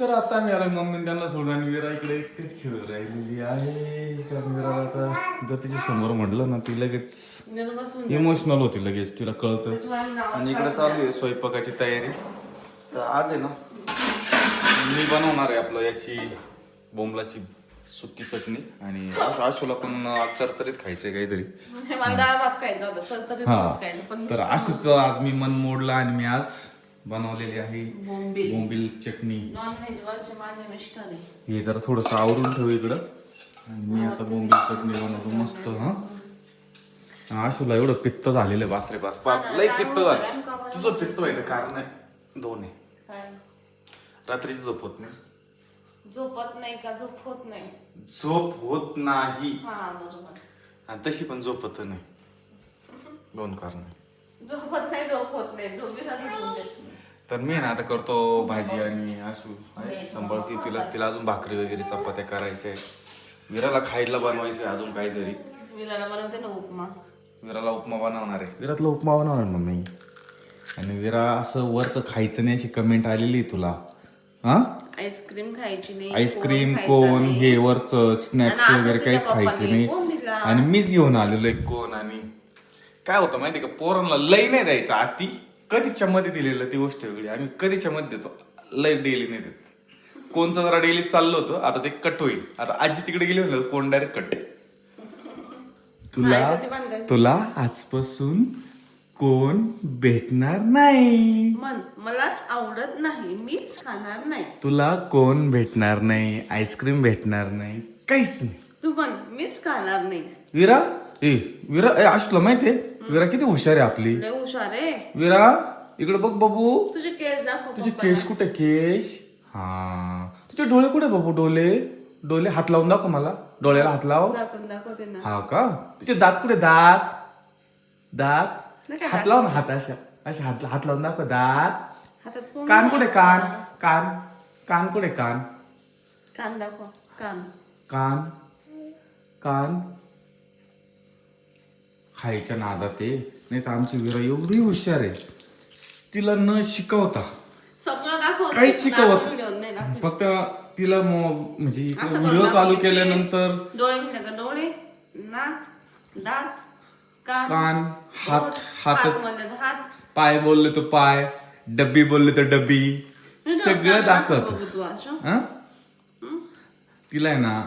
तर आता मी आला मम्मी त्यांना सोडून आणि वीरा इकडे एकटीच खेळत राहिलेली आहे. कारण वीरा आता जर तिच्या समोर म्हटलं ना ती लगेच इमोशनल होती लगेच तिला कळतं. आणि इकडे चालू आहे स्वयंपाकाची तयारी. तर आज आहे ना मी बनवणार आहे आपलं याची बोंबलाची सुकी चटणी. आणि आशूला पण आज चरचरीत खायचंय काहीतरी. हा. तर आशूचं आज मी मन मोडला आणि मी आज बनवलेली आहे. बोंबील. बोंबील चटणी. नॉन व्हेज वरचे माझे मिस्टर आहे हे जरा थोडस आवरून ठेव इकडं. आणि मी आता बोंबील चटणी बनवतो. मस्त हा. आशूला एवढं पित्त झालेलं आहे बास. पाप लय पित्त झालं. तुझं पित्त व्हायचं कारण आहे दोन आहे काय? रात्रीची झोप होत नाही. झोपत नाही का? झोप होत नाही. झोप होत नाही. हा बरोबर. आणि तशी पण झोपत नाही. दोन कारण झोपत नाही झोप होत नाही. झोप. तर मी ना आता करतो भाजी आणि आशू आहे, सांभाळते तिला. तिला अजून भाकरी वगैरे चपात्या करायच्या आहेत. विराला खायला बनवायचं आहे अजून काहीतरी. विराला बनवते ना उपमा. विराला उपमा बनवणार आहे. विरातला उपमा बनवणार मम्मी. आणि विरा असं वरचं खायचं नाही अशी कमेंट आलेली आहे तुला. हा? आईस्क्रीम खायची नाही आईस्क्रीम कोण. हे वरचं स्नॅक्स वगैरे काहीच खायचे? नाही. आणि मीच घेऊन आलेलो एक कोण आणि? काय होतं माहिती का पोरांना लय नाही द्यायचं आती. कधीच्या मध्ये दिलेलं ती गोष्ट वेगळी. आम्ही कधीच्या मध्ये देतो. लय डेली नाही देत. कोणचं जरा डेली चाललं होतं आता ते कट होईल. आता आजी तिकडे गेली होती कोण डायरेक्ट कट तुला? तुला आजपासून कोण भेटणार नाही. मलाच आवडत नाही मीच खाणार नाही. तुला कोण भेटणार नाही आईस्क्रीम भेटणार नाही काहीच नाही. तू पण मीच खाणार नाही. विरा ए विरा ए माहितीये? विरा किती हुशार आहे आपली. लय हुशार आहे. विरा इकडे बघ बाबू. तुझे केस दाखव तुझे केस कुठे केस? हा. तुझे डोळे कुठे बाबू डोळे? डोळे हात लावून दाखव मला. डोळ्याला हात लाव. दाखवते ना. हा का? तुझे दात कुठे? दात. दात. नाही हात लाव ना हात अशा अशा हात हात लावून दाखव दात. हातात कोण कान कुठे? कान. कान. कान कुठे? कान. कान दाखव कान. कान. कान. खायच्या नादात आहे. नाही तर आमची विरा एवढी हुशार आहे. तिला न शिकवता. काहीच शिकवत फक्त तिला म्हणजे व्हिडिओ चालू. केल्यानंतर डोळे कान हात हात पाय बोलले तर पाय डब्बी बोलले तर डब्बी. सगळं दाखवत. हा? तिला आहे ना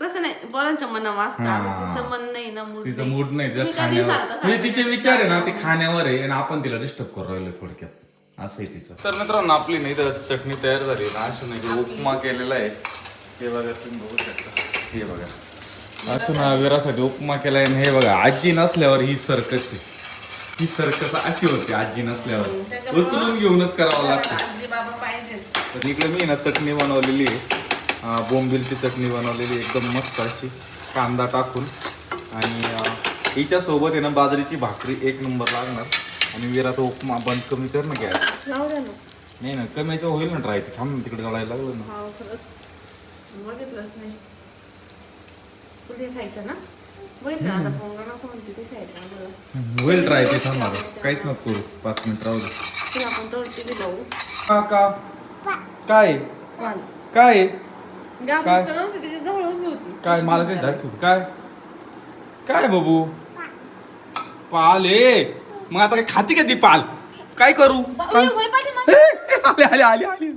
तसं नाही पोरांच्या मना वाचता हा. तिचं मन नाही ना मूड तिचं मूड नाही कधी खाण्यावर म्हणजे तिचे विचार आहे ना ते खाण्यावर आहे आणि आपण तिला डिस्टर्ब करू राहिलो थोडक्यात. असं आहे तिचं. तर मित्रांनो आपली नाही तर चटणी तयार झाली. ना अशू नाही उपमा केलेला आहे हे बघा तुम्ही बघू शकता. हे बघा. अशू ना विरासाठी उपमा केलाय. आणि हे बघा आजी नसल्यावर ही सर्कस आहे. ही सर्कस अशी होती आजी नसल्यावर. उचलून घेऊनच करावं लागतं. आजी बाबा पाहिजे तर इकडे मी ना चटणी बनवलेली आहे. बोंबिलची चटणी बनवलेली एकदम मस्त अशी. कांदा टाकून. आणि हिच्यासोबत आहे ना बाजरीची भाकरी. एक नंबर लागणार. आणि विराचा उपमा बंद कमी कर ना गॅस. नाही ना कमी याच्यावर होईल ना ट्राय ते थांब ना, तिकडे जळायला लागलं ना. होईल ट्राय ते थांब आता काहीच नको करू. पाच मिनिट राहू दे. काय? काल. काय? गाव काय? नव्हती. तिच्या जवळ उभी होती काय मला काही काय? काय बाबू? पाल ए मग आता काय खाती का ती पाल? काय करू? पाठीमागे. आले आले आले आले.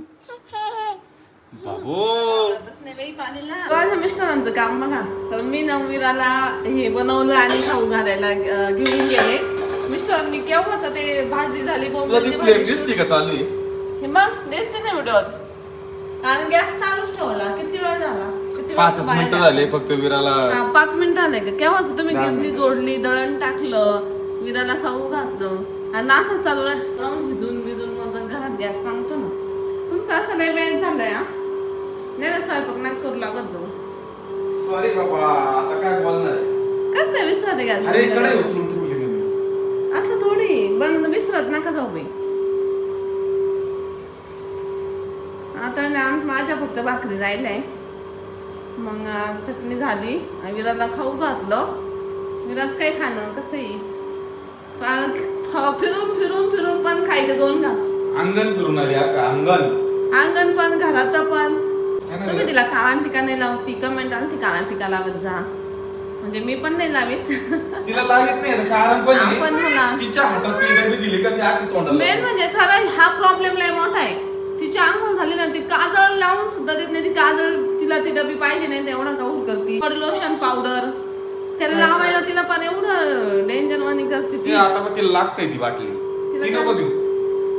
बाबू. कळतच नाही बाई पाणीला. माझ्या मिस्टरांचं काम बघा. तर मी नववीराला हे बनवलं आणि खाऊ घालायला अं, घेऊन गेले. मिस्टरांनी केव्हाच ते भाजी झाली तुला बोंबीलची ती प्लेट भाजी दिसते का चालू आहे हे मग दिसते ना व्हिडिओत आणि गॅस चालूच ठेवला. किती वेळ झाला? किती वेळ पाचच मिनिटं? झाले फक्त विराला. हा, पाच मिनिटं आले का? केव्हाच तुम्ही दहा गिरणी जोडली दळण टाकलं विराला खाऊ घातलं? आणि असं चालू राहून भिजून भिजून मग घरात गॅस मागतो ना. तुमचं असं नाही वेळ झालंय हा? नाही ना स्वयंपाक नाही करू लागत जाऊ सॉरी बाबा आता काय बोलणार? कस नाही विसरत गॅस अरे इकडे उचलून ठेवली मी. असं थोडी बंद विसरत नका जाऊ बाई. आता ना माझ्या फक्त भाकरी राहिलाय मग अं, चटणी झाली. विराला खाऊ घातलं. विराज काय खाणं कसं आहे? फार- फ- फिरून फिरून फिरून पण खायचे दोन घास. अंगण फिरून आली आता अंगण. अंगण पण घरात पण. तुम्ही तिला काळा टिका नाही लावती. कमेंट आली काळा टिका लावत जा. म्हणजे मी पण नाही लावीत. तिला लावित नाही पण आहे. आपण तिच्या हातात ती डबी दिली का? ती आखी तोंडाला मेन म्हणजे खरं हा प्रॉब्लेम लय मोठा आहे. तिची आंघोळ झाली ना ती काजळ लावून सुद्धा देत नाही. ती काजळ तिला ती डबी पाहिजे नाही तेवढं काऊन करते? लोशन पावडर त्याला लावायला तिला पण एवढं डेंजर वाणी करते ती. आता मग तिला लागतंय ती बाटली. तिला ती काय- नको देऊ.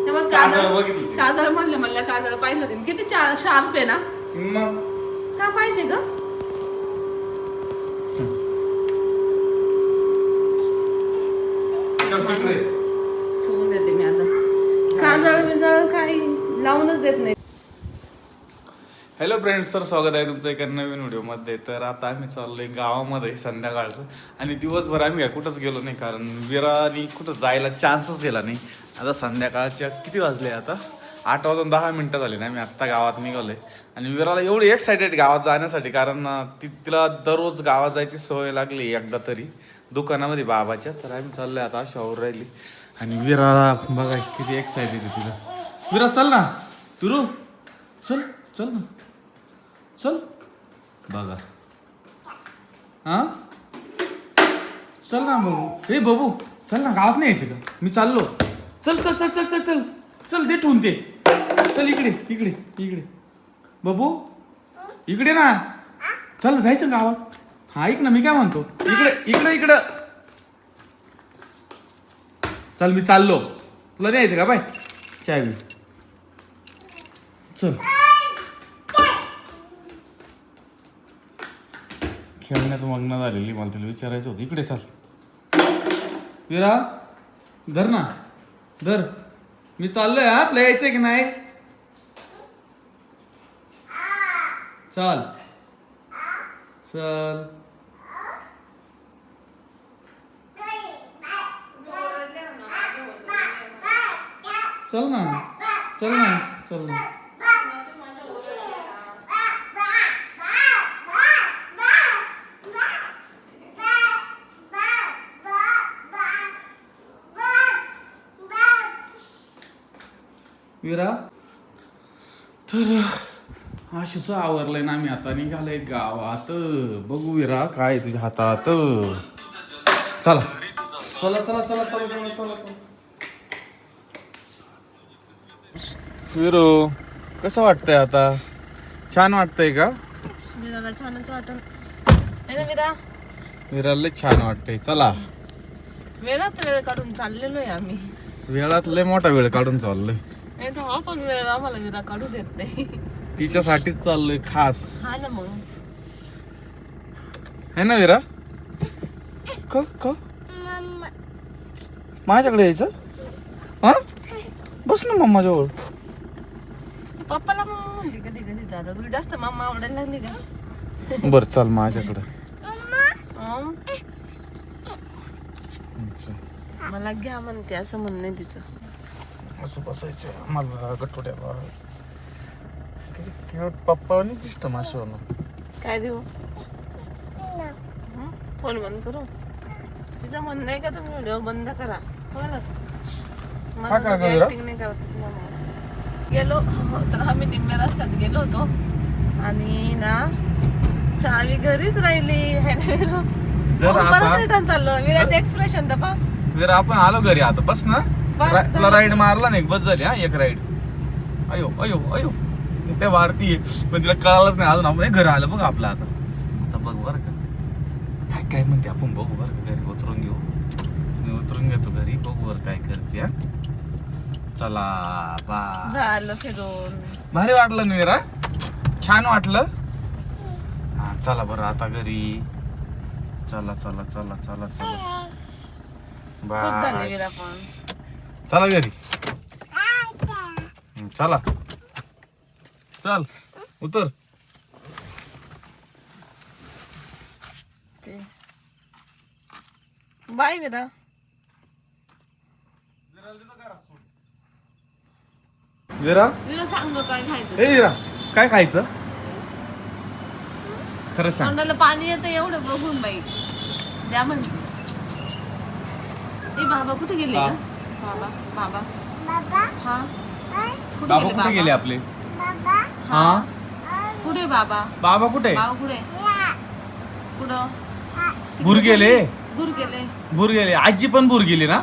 तेव्हा काजळ बघितली म्हणले म्हणलं काजळ पाहिलं तिने. किती शार्प आहे ना? मग? का पाहिजे ग चल तिकडे. ठेवून देते मी आता काजळ बिजळ काही लावूनच देत नाही. हॅलो फ्रेंड्स तर स्वागत आहे तुमचं एका नवीन व्हिडिओमध्ये. तर आता आम्ही चाललोय गावामध्ये संध्याकाळचं. आणि दिवसभर आम्ही काय कुठंच गेलो नाही कारण विरानी कुठं जायला चान्सच दिला नाही. आता संध्याकाळच्या किती वाजले आता? आठ वाजून दहा मिनटं झाली ना आम्ही आत्ता गावात निघालोय. आणि विराला एवढी एक्सायटेड गावात जाण्यासाठी कारण ती तिला दररोज गावात जायची सवय लागली एकदा तरी दुकानामध्ये बाबाच्या. तर आम्ही चाललोय आता अशावर राहिली. आणि विराला बघा किती एक्सायटेड आहे तिला. विरा चल ना. तुरू चल चल ना. चल. बघा. हा? चल ना बाबू हे बाबू चल ना गावात नाही यायचं का? मी चाललो. चल चल चल चल चल चल. चल दे ठेवून ते. चल इकडे इकडे इकडे. बाबू इकडे ना. चल जायचं गावात. हा ऐक ना मी काय म्हणतो? इकडे इकडे इकडं. चल मी चाललो. तुला नाही यायचं का? बाय. चावी. चल. खेळण्यात मग्न झालेली मला तिला विचारायचं होतं. इकडे चाल. विरा धर ना. धर. मी चाललोय हा तुला यायचंय की नाही? चाल. चल. चल ना. चल ना. चल ना. विरा? तर आशूच आवरलंय ना मी आता. निघालंय गावात. बघू विरा काय तुझ्या हातात? चला. चला चला चला चला चला चला चला. विरो कसं वाटतंय आता? छान वाटतंय का? विराला छानच वाटत विरा? विराला छान वाटतंय. चला. वेळात वेळ काढून चाललेलो आहे आम्ही. वेळात लय मोठा वेळ काढून चाललोय. नाही तर हा पण वेळ आम्हाला विरा काढू देत नाही. तिच्यासाठीच चाललोय खास. हा ना मग. है ना विरा क क? माझ्याकडे यायचं? हा? बस ना मम्मा जवळ. पप्पाला म्हणते कधी कधी दादा तुला जास्त मम्मा आवडायला लागली का? बर चाल माझ्याकडे? मला घ्या म्हणते असं म्हणणे तिचं. असं बसायचं. मला गटोड्या पप्पा दिसतं माशोनं काय देऊ? हं? फोन बंद करू? तिचं म्हणणं आहे का तुम्ही व्हिडिओ बंद करा? बोला हा का गं जरा? ऍक्टिंग नाही करत. गेलो. तर आम्ही निम्म्या रस्त्यात गेलो होतो. आणि ना चावी घरीच राहिली. है ना विरू? जर मग परत आता- रिटर्न चाललो. विराचे एक्सप्रेशन तपास. जर आपण आलो घरी आता बस ना. रा-. तुला राईड मारला नाही बस झाली हा एक राईड अयो अयो अयो. ते वाढती. पण तिला कळालंच नाही अजून आपण हे घर आलं बघ आपलं आता. आता बघ बरं का. काय काय म्हणते आपण बघू बरं का घरी उतरून घेऊ. मी उतरून घेतो घरी बघू बरं काय करते हा. चला बा झालं फिरून भारी वाटलं ना रा छान वाटलं. हा चला बरं आता घरी. चला चला चला चला चला. खूप झाले बाय पण. चला घरी. हं, चला. चल उतर. बाय विरा विरा? विरा सांग काय खायचं. ए विरा काय खायचं? खरं सांग. तोंडाला पाणी येतं एवढं बघून बाई. द्या म्हणते ए बाबा कुठे गेले. का बाबा बाबा. हा? कुठे बाबा गेले कुठे गेले आपले? हा? कुठे बाबा? बाबा कुठे? बाबा कुठे? कुठं? भूर गेले? दूर गेले. भूर गेले. आजी पण भूर गेली ना?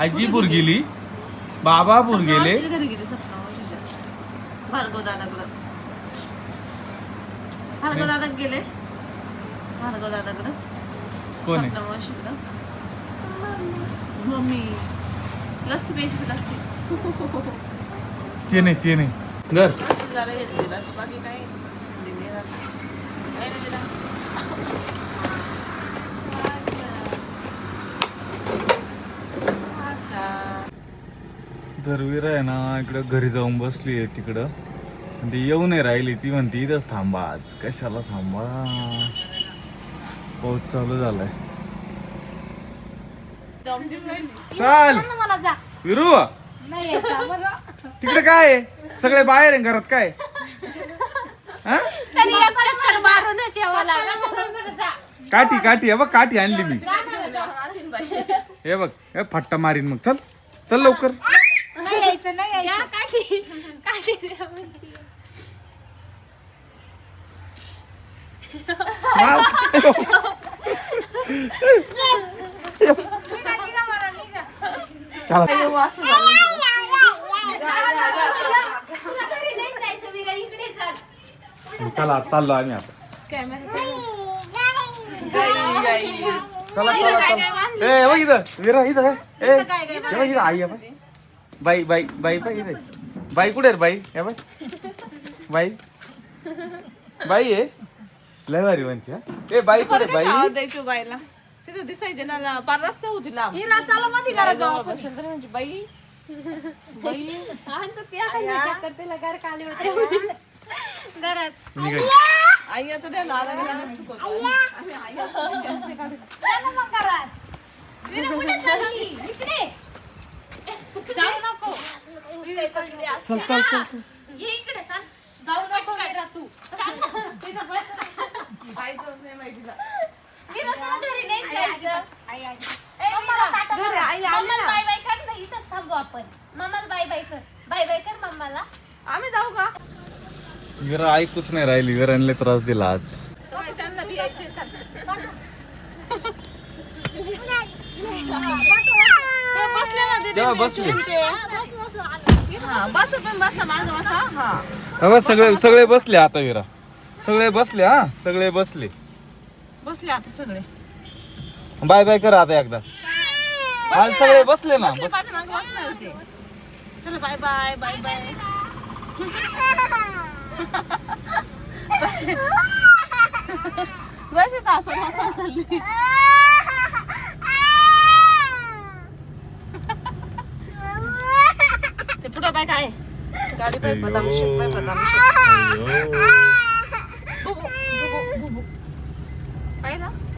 आजी भूर गेली? बाबा भूर गेले. सपना घरी गेले. भार्गव दादाकडं. भार्गव दादा गेले? भार्गव दादाकडं. कोण आहे? मम्मी. लस्सी प्यायची लस्सी ते नाही ते नाही. धर. लस्सी झालं बाकी नाही दिला. धरवीर आहे ना इकडं घरी जाऊन बसली आहे तिकडं. ती येऊ नाही राहिली ती म्हणते इथंच थांबा आज कशाला थांबा. पाऊस चालू झालाय. चाल. विरू? तिकडे काय आहे? सगळे बाहेर आहे घरात काय? हा? काठी काठी. हे बघ काठी आणली मी. हे बघ हे फट्टा मारीन मग. चल चल लवकर. चला चला. चाललो आम्ही आता. चला. चला चला ए बघ इथं विरा इथं. ए बघ इथं आई आहे. बाई बाई बाई बाई इथे. बाई कुठे आहे रे बाई? हे बघ. बाई. बाई आहे. लय भारी म्हणते हा. ए बाई कुठे बाई? द्यायची बाईला. तिथं दिसायचे ना पार रस्ता होती लांब म्हणजे बाई. बाई. द्या ना आला गेला ना सुकवतो. जाऊ नको. चल चल चल चल बाई जाऊन नाही माहितीला बाय बाय कर मम्माला आम्ही जाऊ का? विरा ऐकूच नाही राहिली. विरांना त्रास दिला आज. बसले तेव्हा. हा हा. हा सगळे सगळे बसले आता विरा. सगळे बसले हा? सगळे बसले. बसले आता सगळे. बाय बाय करा आता एकदा. आज सगळे बसले ना बसले बस बाय बाय बाय बाय. बसे. सासर हसा चालली. ते पुढं बाय काय? गाडी पाय बदाम शेक पाय बदाम शेक. पाहिलं?